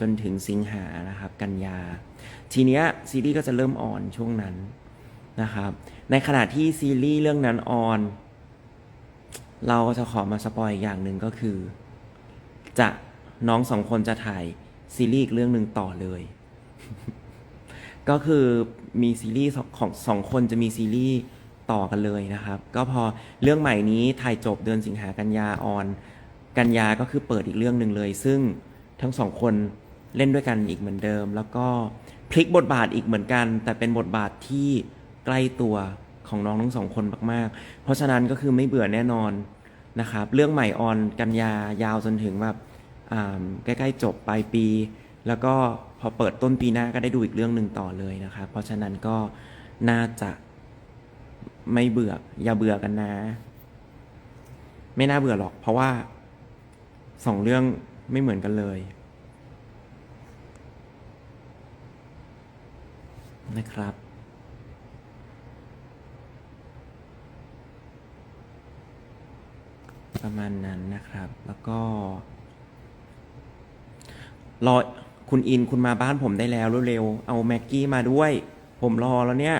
จนถึงสิงหานะครับ กันยา ทีเนี้ยซีรีส์ก็จะเริ่มออนช่วงนั้นนะครับ ในขณะที่ซีรีส์เรื่องนั้นออน เราจะขอมาสปอยอีกอย่างหนึ่งก็คือ จะน้องสองคนจะถ่ายซีรีส์อีกเรื่องหนึ่งต่อเลย ก็คือมีซีรีส์ของสองคนจะมีซีรีส์ต่อกันเลยนะครับ ก็พอเรื่องใหม่นี้ถ่ายจบเดือนสิงหากันยาออน กันยาก็คือเปิดอีกเรื่องหนึ่งเลย ซึ่ง ทั้งสองคนเล่นด้วยกันอีกเหมือนเดิม แล้วก็พลิกบทบาทอีกเหมือนกัน แต่เป็นบทบาทที่ใกล้ตัวของน้องทั้งสองคนมากๆ เพราะฉะนั้นก็คือไม่เบื่อแน่นอนนะครับ เรื่องใหม่ออนกันยายาวจนถึงแบบใกล้ๆจบปลายปี แล้วก็พอเปิดต้นปีหน้าก็ได้ดูอีกเรื่องหนึ่งต่อเลยนะครับ เพราะฉะนั้นก็น่าจะไม่เบื่ออย่าเบื่อกันนะ ไม่น่าเบื่อหรอก เพราะว่าสองเรื่อง ไม่เหมือนกันเลยนะครับ ประมาณนั้นนะครับ แล้วก็ รอ คุณอินคุณมาบ้านผมได้แล้วเร็วๆ เอาแม็กกี้มาด้วย ผมรอแล้วเนี่ย